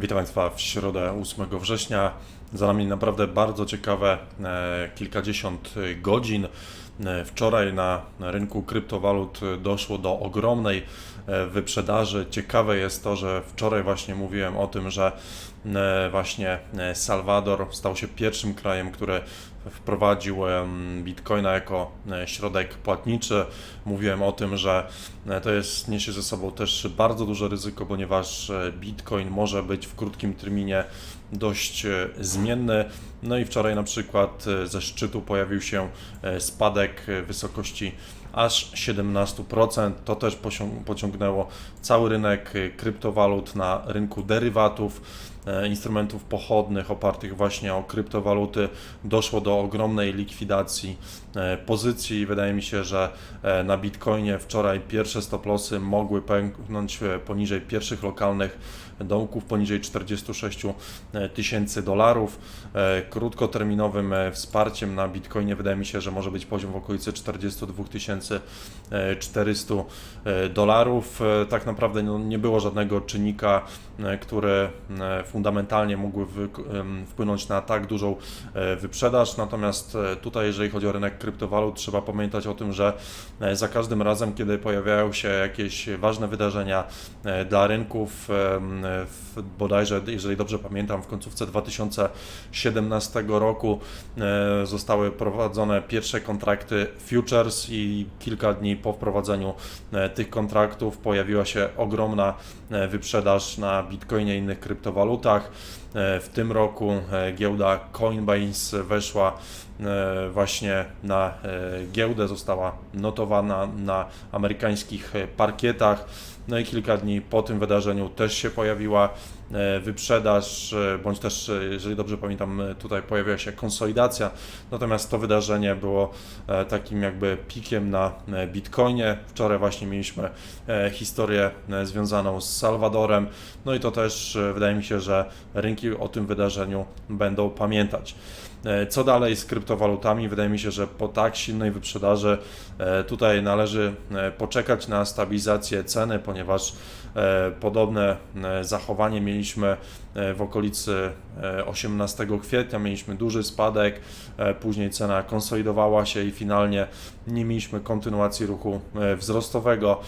Witam Państwa w środę 8 września. Za nami naprawdę bardzo ciekawe e, kilkadziesiąt godzin. E, Wczoraj na rynku kryptowalut doszło do ogromnej e, wyprzedaży. Ciekawe jest to, że wczoraj właśnie mówiłem o tym, że e, właśnie Salwador stał się pierwszym krajem, który wprowadził Bitcoina jako środek płatniczy. Mówiłem o tym, że to jest, niesie ze sobą też bardzo duże ryzyko, ponieważ Bitcoin może być w krótkim terminie dość e, zmienny. No i wczoraj na przykład e, ze szczytu pojawił się e, spadek wysokości aż 17%. To też pociągnęło cały rynek kryptowalut na rynku derywatów, instrumentów pochodnych opartych właśnie o kryptowaluty. Doszło do ogromnej likwidacji pozycji. Wydaje mi się, że na Bitcoinie wczoraj pierwsze stop lossy mogły pęknąć poniżej pierwszych lokalnych dołków, poniżej 46 tysięcy dolarów. E, Krótkoterminowym e, wsparciem na Bitcoinie wydaje mi się, że może być poziom w okolicy 42 400 e, dolarów. E, Tak naprawdę no, nie było żadnego czynnika, e, który e, fundamentalnie mógłby wpłynąć na tak dużą e, wyprzedaż. Natomiast e, tutaj, jeżeli chodzi o rynek kryptowalut, trzeba pamiętać o tym, że e, za każdym razem, kiedy pojawiają się jakieś ważne wydarzenia e, dla rynków, w, bodajże, jeżeli dobrze pamiętam, w końcówce 2017 roku e, zostały prowadzone pierwsze kontrakty futures i kilka dni po wprowadzeniu e, tych kontraktów pojawiła się ogromna e, wyprzedaż na Bitcoinie i innych kryptowalutach. W tym roku giełda Coinbase weszła właśnie na giełdę, została notowana na amerykańskich parkietach. No i kilka dni po tym wydarzeniu też się pojawiła e, wyprzedaż, e, bądź też, e, jeżeli dobrze pamiętam, tutaj pojawiła się konsolidacja. Natomiast to wydarzenie było takim jakby pikiem na Bitcoinie. Wczoraj właśnie mieliśmy historię związaną z Salwadorem. No i to też wydaje mi się, że rynki o tym wydarzeniu będą pamiętać. E, Co dalej z kryptowalutami? Wydaje mi się, że po tak silnej wyprzedaży e, tutaj należy e, poczekać na stabilizację ceny, ponieważ podobne zachowanie mieliśmy w okolicy e, 18 kwietnia. Mieliśmy duży spadek, później cena konsolidowała się i finalnie nie mieliśmy kontynuacji ruchu wzrostowego.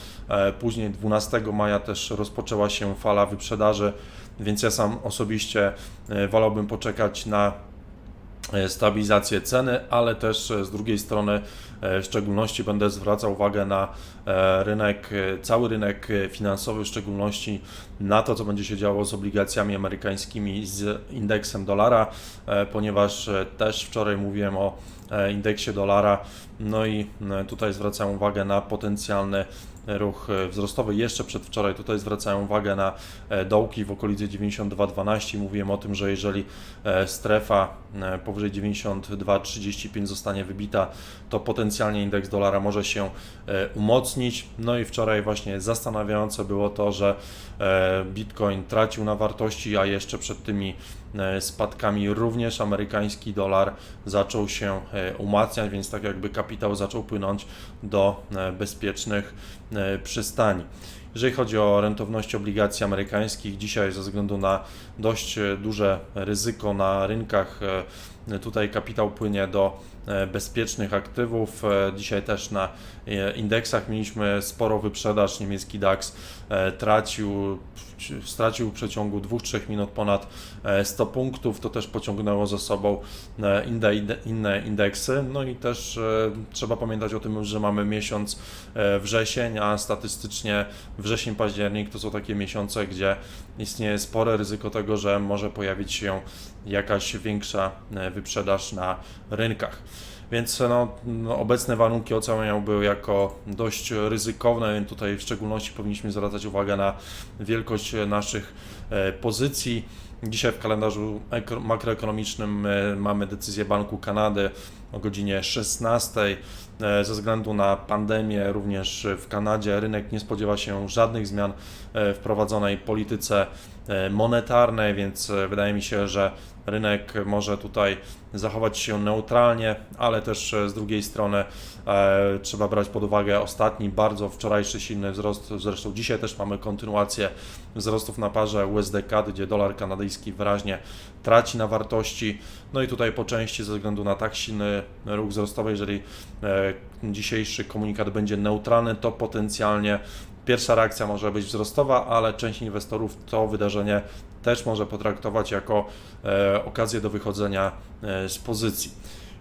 Później 12 maja też rozpoczęła się fala wyprzedaży, więc ja sam osobiście wolałbym poczekać na stabilizację ceny, ale też e, z drugiej strony e, w szczególności będę zwracał uwagę na e, rynek, e, cały rynek e, finansowy, w szczególności na to, co będzie się działo z obligacjami amerykańskimi, z indeksem dolara, e, ponieważ e, też wczoraj mówiłem o e, indeksie dolara, no i e, tutaj zwracam uwagę na potencjalny ruch e, wzrostowy. Jeszcze przedwczoraj tutaj zwracałem uwagę na e, dołki w okolicy 92,12. Mówiłem o tym, że jeżeli e, strefa powyżej 92,35 zostanie wybita, to potencjalnie indeks dolara może się umocnić. No i wczoraj właśnie zastanawiające było to, że Bitcoin tracił na wartości, a jeszcze przed tymi spadkami również amerykański dolar zaczął się e, umacniać, więc tak jakby kapitał zaczął płynąć do e, bezpiecznych e, przystani. Jeżeli chodzi o rentowność obligacji amerykańskich, dzisiaj ze względu na dość e, duże ryzyko na rynkach, e, tutaj kapitał płynie do e, bezpiecznych aktywów. E, Dzisiaj też na e, indeksach mieliśmy sporo wyprzedaż. Niemiecki DAX e, tracił, stracił w przeciągu 2-3 minut ponad e, 100 punktów. To też pociągnęło za sobą e, inne, indeksy. No i też e, trzeba pamiętać o tym, że mamy miesiąc e, wrzesień, a statystycznie wrzesień, październik to są takie miesiące, gdzie istnieje spore ryzyko tego, że może pojawić się jakaś większa e, wyprzedaż na rynkach. Więc no, no, obecne warunki oceniam były jako dość ryzykowne, więc tutaj w szczególności powinniśmy zwracać uwagę na wielkość naszych e, pozycji. Dzisiaj w kalendarzu eko- makroekonomicznym e, mamy decyzję Banku Kanady o godzinie 16. E, Ze względu na pandemię, również w Kanadzie, rynek nie spodziewa się żadnych zmian e, w prowadzonej polityce e, monetarnej, więc wydaje mi się, że rynek może tutaj zachować się neutralnie, ale też z drugiej strony trzeba brać pod uwagę ostatni, bardzo wczorajszy silny wzrost. Zresztą dzisiaj też mamy kontynuację wzrostów na parze USD-CAD, gdzie dolar kanadyjski wyraźnie traci na wartości. No i tutaj po części ze względu na tak silny ruch wzrostowy, jeżeli dzisiejszy komunikat będzie neutralny, to potencjalnie pierwsza reakcja może być wzrostowa, ale część inwestorów to wydarzenie też może potraktować jako e, okazję do wychodzenia e, z pozycji.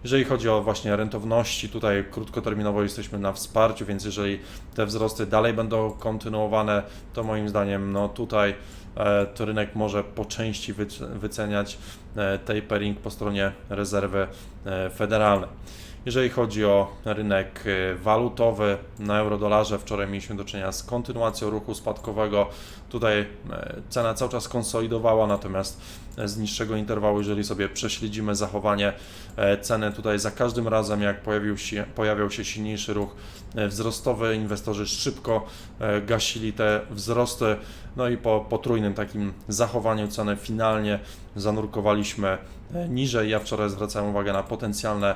Jeżeli chodzi o właśnie rentowności, tutaj krótkoterminowo jesteśmy na wsparciu, więc jeżeli te wzrosty dalej będą kontynuowane, to moim zdaniem no tutaj e, to rynek może po części wyc- wyceniać tapering po stronie rezerwy federalnej. Jeżeli chodzi o rynek e, walutowy, na euro-dolarze wczoraj mieliśmy do czynienia z kontynuacją ruchu spadkowego. Tutaj e, cena cały czas konsolidowała, natomiast e, z niższego interwału, jeżeli sobie prześledzimy zachowanie e, ceny, tutaj za każdym razem jak pojawił się, pojawiał się silniejszy ruch wzrostowy, inwestorzy szybko gasili te wzrosty, no i po potrójnym takim zachowaniu ceny finalnie zanurkowaliśmy niżej. Ja wczoraj zwracałem uwagę na potencjalne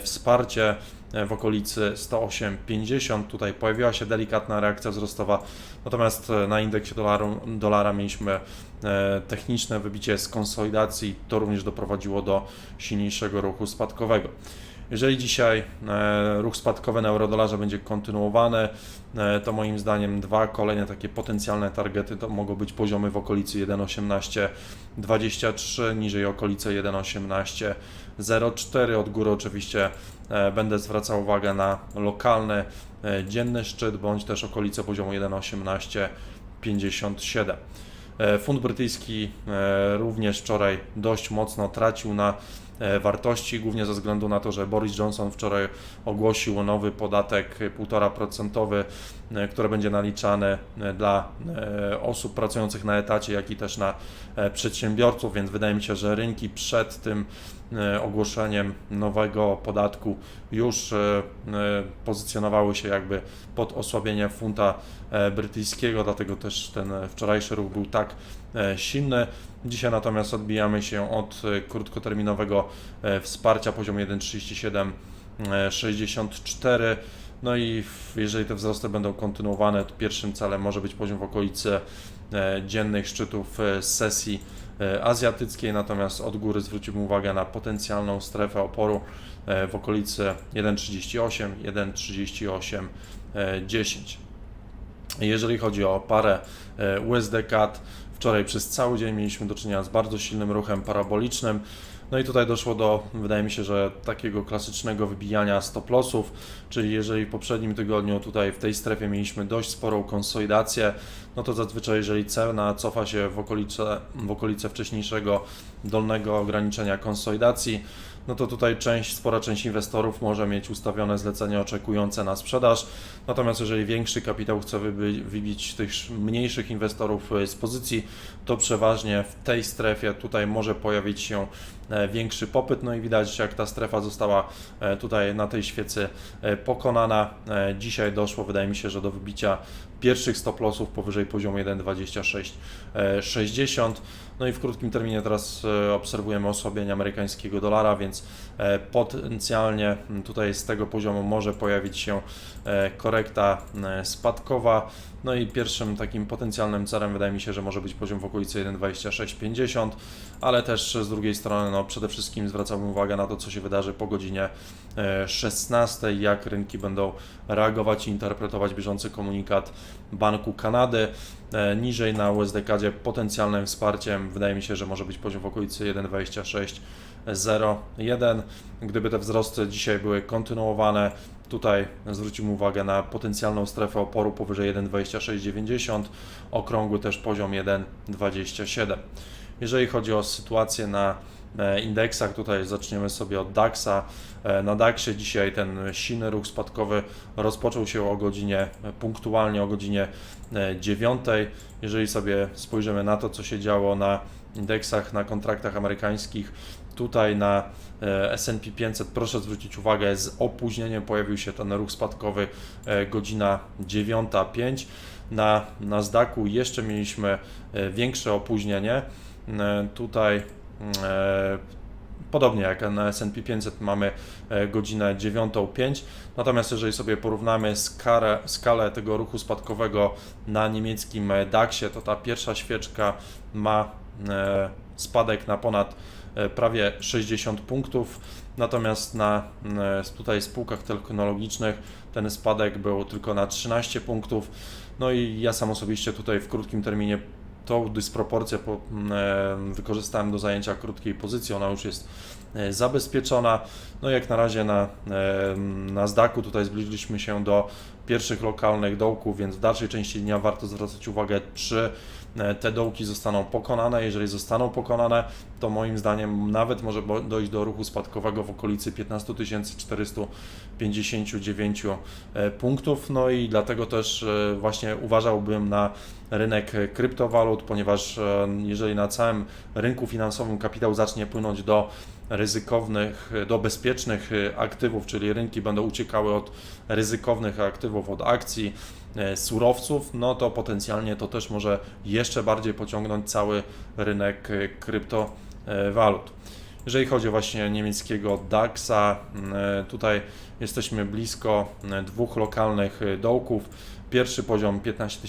wsparcie w okolicy 108,50. Tutaj pojawiła się delikatna reakcja wzrostowa, natomiast e, na indeksie dolaru, dolara mieliśmy e, techniczne wybicie z konsolidacji. To również doprowadziło do silniejszego ruchu spadkowego. Jeżeli dzisiaj e, ruch spadkowy na eurodolarze będzie kontynuowany, e, to moim zdaniem dwa kolejne takie potencjalne targety to mogą być poziomy w okolicy 1,1823, niżej okolice 1,1804. Od góry oczywiście e, będę zwracał uwagę na lokalny dzienny szczyt bądź też okolice poziomu 1,1857. E, Funt brytyjski również wczoraj dość mocno tracił na wartości, głównie ze względu na to, że Boris Johnson wczoraj ogłosił nowy podatek e, 1,5%, e, który będzie naliczany e, dla e, osób pracujących na etacie, jak i też na przedsiębiorców, więc wydaje mi się, że rynki przed tym ogłoszeniem nowego podatku już pozycjonowały się jakby pod osłabienie funta brytyjskiego, dlatego też ten wczorajszy ruch był tak silny. Dzisiaj natomiast odbijamy się od krótkoterminowego wsparcia poziom 1,3764. No i jeżeli te wzrosty będą kontynuowane, to pierwszym celem może być poziom w okolicy e, dziennych szczytów e, sesji e, azjatyckiej, natomiast od góry zwrócimy uwagę na potencjalną strefę oporu w okolicy 1,38, 1,38, e, 10. Jeżeli chodzi o parę USD-CAD, wczoraj przez cały dzień mieliśmy do czynienia z bardzo silnym ruchem parabolicznym. No i tutaj doszło do, wydaje mi się, że takiego klasycznego wybijania stop lossów, czyli jeżeli w poprzednim tygodniu tutaj w tej strefie mieliśmy dość sporą konsolidację, no to zazwyczaj jeżeli cena cofa się w okolice, w okolice wcześniejszego dolnego ograniczenia konsolidacji, no to tutaj część, spora część inwestorów może mieć ustawione zlecenia oczekujące na sprzedaż. Natomiast jeżeli większy kapitał chce wybić tych sz- mniejszych inwestorów z pozycji, to przeważnie w tej strefie tutaj może pojawić się większy popyt. No i widać, jak ta strefa została e, tutaj na tej świecy e, pokonana. E, Dzisiaj doszło, wydaje mi się, że do wybicia pierwszych stop lossów powyżej poziomu 1,2660. No i w krótkim terminie teraz e, obserwujemy osłabienie amerykańskiego dolara, więc e, potencjalnie tutaj z tego poziomu może pojawić się e, korekta e, spadkowa. No i pierwszym takim potencjalnym celem wydaje mi się, że może być poziom w okolicy 1,2650, ale też z drugiej strony no przede wszystkim zwracałbym uwagę na to, co się wydarzy po godzinie e, 16, jak rynki będą reagować i interpretować bieżący komunikat Banku Kanady. E, Niżej na USD-kadzie potencjalnym wsparciem wydaje mi się, że może być poziom w okolicy 1,2601. Gdyby te wzrosty dzisiaj były kontynuowane, tutaj zwrócimy uwagę na potencjalną strefę oporu powyżej 1,2690, okrągły też poziom 1,27. Jeżeli chodzi o sytuację na e, indeksach, tutaj zaczniemy sobie od DAX-a. E, Na DAX-ie dzisiaj ten silny ruch spadkowy rozpoczął się o godzinie, punktualnie o godzinie e, 9. Jeżeli sobie spojrzymy na to, co się działo na indeksach, na kontraktach amerykańskich. Tutaj na e, S&P 500 proszę zwrócić uwagę, z opóźnieniem pojawił się ten ruch spadkowy e, godzina 9.05. Na Nasdaqu jeszcze mieliśmy e, większe opóźnienie. E, Tutaj e, Podobnie jak na S&P 500 mamy e, godzinę 9.05, natomiast jeżeli sobie porównamy skalę, skalę tego ruchu spadkowego na niemieckim e, DAX-ie, to ta pierwsza świeczka ma e, spadek na ponad e, prawie 60 punktów, natomiast na e, tutaj spółkach technologicznych ten spadek był tylko na 13 punktów. No i ja sam osobiście tutaj w krótkim terminie tą dysproporcję po, e, wykorzystałem do zajęcia krótkiej pozycji, ona już jest e, zabezpieczona. No jak na razie na e, Nasdaqu tutaj zbliżyliśmy się do pierwszych lokalnych dołków, więc w dalszej części dnia warto zwracać uwagę, e, te dołki zostaną pokonane. Jeżeli zostaną pokonane, to moim zdaniem nawet może dojść do ruchu spadkowego w okolicy 15 459 e, punktów. No i dlatego też e, właśnie uważałbym na rynek e, kryptowalut, ponieważ e, jeżeli na całym rynku finansowym kapitał zacznie płynąć do ryzykownych, e, do bezpiecznych e, aktywów, czyli rynki będą uciekały od ryzykownych aktywów, od akcji, e, surowców, no to potencjalnie to też może jeszcze bardziej pociągnąć cały rynek e, kryptowalut. Jeżeli chodzi właśnie niemieckiego DAX-a, e, tutaj jesteśmy blisko e, dwóch lokalnych e, dołków. Pierwszy poziom 15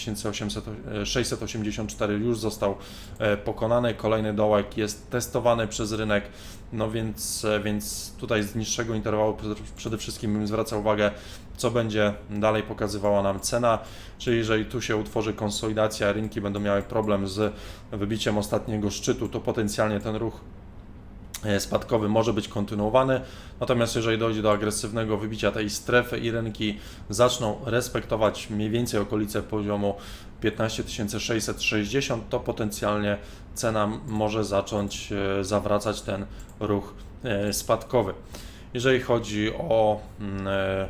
684 już został e, pokonany, kolejny dołek jest testowany przez rynek, no więc, e, więc tutaj z niższego interwału przede- wszystkim bym zwracał uwagę, co będzie dalej pokazywała nam cena, czyli jeżeli tu się utworzy konsolidacja, rynki będą miały problem z wybiciem ostatniego szczytu, to potencjalnie ten ruch spadkowy może być kontynuowany. Natomiast jeżeli dojdzie do agresywnego wybicia tej strefy i rynki zaczną respektować mniej więcej okolice poziomu 15 660, to potencjalnie cena może zacząć e, zawracać ten ruch e, spadkowy. Jeżeli chodzi o mm, e, e,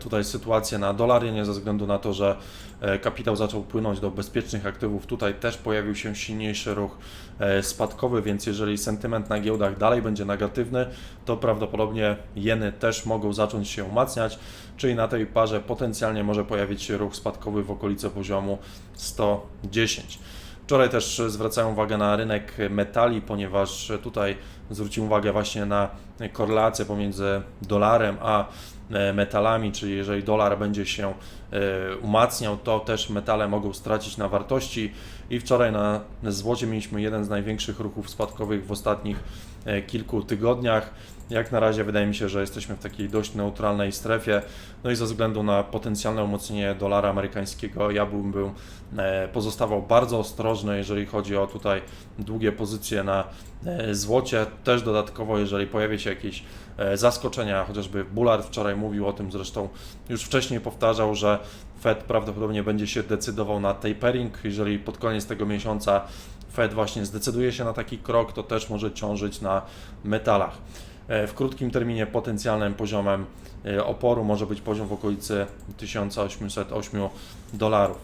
tutaj sytuację na dolarynie ze względu na to, że e, kapitał zaczął płynąć do bezpiecznych aktywów. Tutaj też pojawił się silniejszy ruch e, spadkowy, więc jeżeli sentyment na giełdach dalej będzie negatywny, to prawdopodobnie jeny też mogą zacząć się umacniać, czyli na tej parze potencjalnie może pojawić się ruch spadkowy w okolicy poziomu 110. Wczoraj też zwracałem uwagę na rynek metali, ponieważ tutaj zwróciłem uwagę właśnie na korelację pomiędzy dolarem a e, metalami, czyli jeżeli dolar będzie się e, umacniał, to też metale mogą stracić na wartości. I wczoraj na złocie mieliśmy jeden z największych ruchów spadkowych w ostatnich e, kilku tygodniach. Jak na razie wydaje mi się, że jesteśmy w takiej dość neutralnej strefie. No i ze względu na potencjalne umocnienie dolara amerykańskiego, ja bym był, e, pozostawał bardzo ostrożny, jeżeli chodzi o tutaj długie pozycje na e, złocie. Też dodatkowo, jeżeli pojawi się jakieś e, zaskoczenia, chociażby Bullard wczoraj mówił o tym, zresztą już wcześniej powtarzał, że Fed prawdopodobnie będzie się decydował na tapering. Jeżeli pod koniec tego miesiąca Fed właśnie zdecyduje się na taki krok, to też może ciążyć na metalach. E, W krótkim terminie potencjalnym poziomem e, oporu może być poziom w okolicy 1808 dolarów.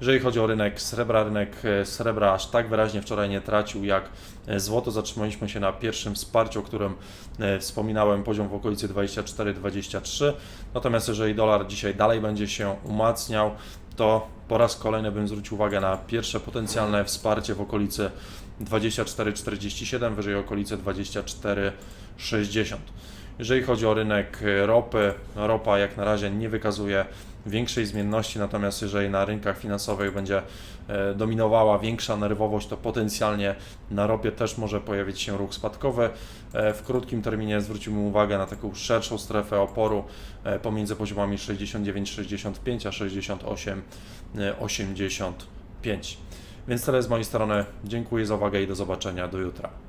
Jeżeli chodzi o rynek srebra, rynek e, srebra aż tak wyraźnie wczoraj nie tracił jak złoto. Zatrzymaliśmy się na pierwszym wsparciu, o którym wspominałem, poziom w okolicy 24-23. Natomiast jeżeli dolar dzisiaj dalej będzie się umacniał, to po raz kolejny bym zwrócił uwagę na pierwsze potencjalne wsparcie w okolicy 24,47, wyżej okolice 24,60. Jeżeli chodzi o rynek ropy, ropa jak na razie nie wykazuje większej zmienności, natomiast jeżeli na rynkach finansowych będzie e, dominowała większa nerwowość, to potencjalnie na ropie też może pojawić się ruch spadkowy. E, W krótkim terminie zwrócimy uwagę na taką szerszą strefę oporu e, pomiędzy poziomami 69-65 a 68-85. Więc tyle z mojej strony. Dziękuję za uwagę i do zobaczenia do jutra.